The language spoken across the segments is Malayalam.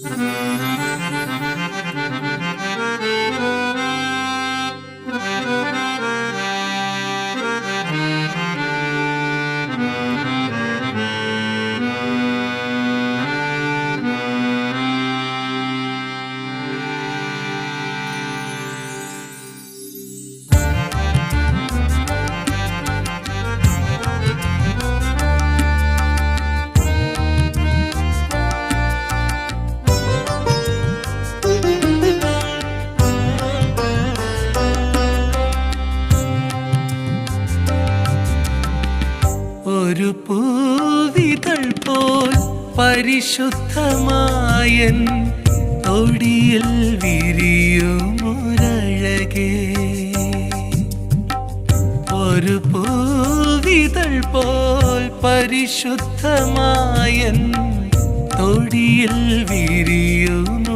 Música ഒരു പൂവിതൾ പോൽ പരിശുദ്ധമായൻ തൊടിയിൽ വിരിയുമൊരഴകേ. ഒരു പൂവിതൾ പോൽ പരിശുദ്ധമായൻ തൊടിയിൽ വിരിയുമൊരഴകേ.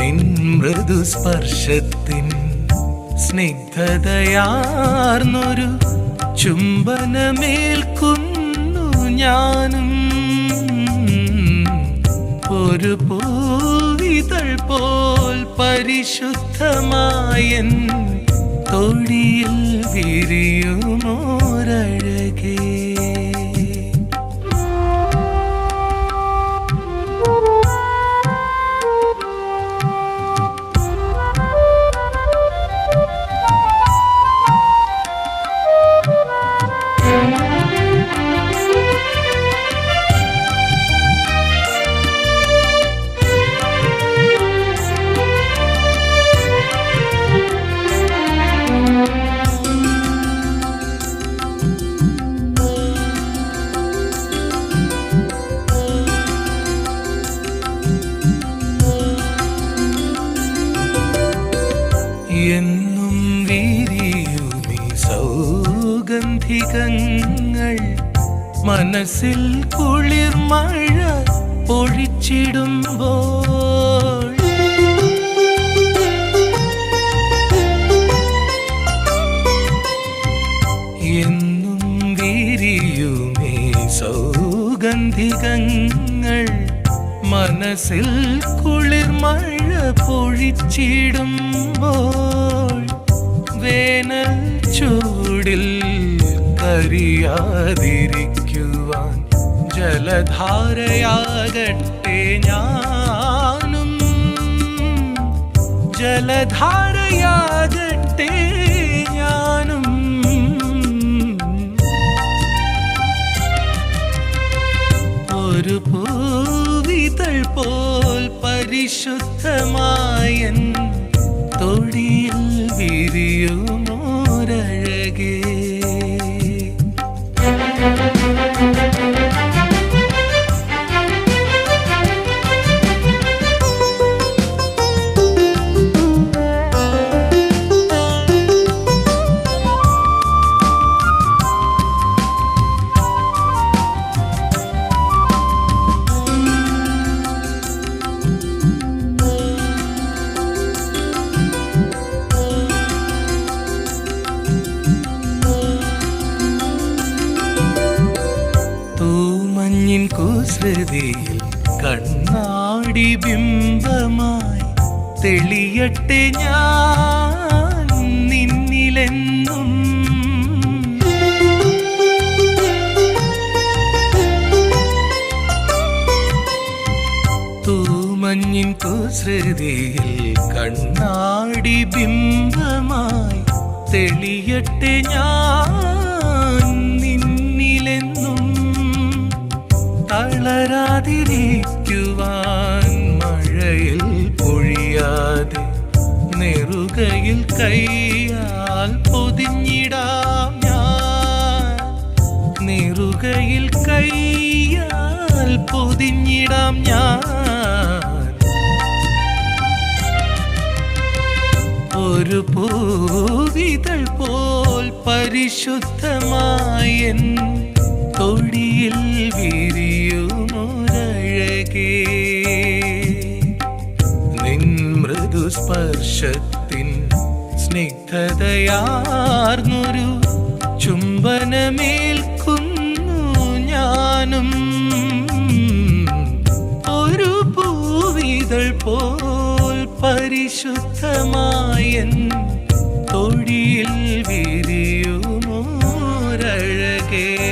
നിൻ മൃദുസ്പർശത്തിൻ സ്നിഗ്ധതയാർന്നൊരു ചുംബനമേൽക്കുന്നു ഞാനും. ഒരു പൂവിതൾ പോൽ പരിശുദ്ധമായൻ തൊടിയിൽ വിരിയുമോരഴകേ. സൗഗന്ധികങ്ങൾ മനസ്സിൽ കുളിർ മഴ പൊഴിച്ചിടുമ്പോൾ. എന്നും വിരിയുമേ സൗഗന്ധികങ്ങൾ മനസ്സിൽ കുളിർ മഴ പൊഴിച്ചിടുമ്പോൾ. വേനൽ ചൂടിൽ കരിയാതിരിക്കുവാൻ ജലധാരയാകട്ടെ ഞാനും. ജലധാരയാകട്ടെ ഞാനും. ഒരു പൂവിതൾ പോൽ പരിശുദ്ധമായൻ തൊടിയിൽ വിരിയുമോരഴകേ. തൂമഞ്ഞിൻ കുസൃതിയിൽ കണ്ണാടി ബിംബമായി തെളിയട്ടെ ഞാൻ നിന്നിലെന്നും. തൂമഞ്ഞിൻ കുസൃതിയിൽ കണ്ണാടി ബിംബമായി തെളിയട്ടെ ഞാൻ തളരാതിരിക്കുവാൻ മഴയിൽ പൊഴിയാതെ നെറുകയിൽ കൈയാൽ പൊതിഞ്ഞിടാം ഞാൻ. നെറുകയിൽ കൈയാൽ പൊതിഞ്ഞിടാം ഞാൻ. ഒരു പൂവിതൾ പോൽ പരിശുദ്ധമായൻ തൊടിയിൽ അരികെ നിൻ മൃദുസ്പർശത്തിൻ സ്നിഗ്ധതയാർന്നൊരു ചുംബനമേൽക്കുന്നു ഞാനും. ഒരു പൂവിതൾ പോൽ പരിശുദ്ധമായൻ തൊടിയിൽ വിരിയുമോരഴകേ.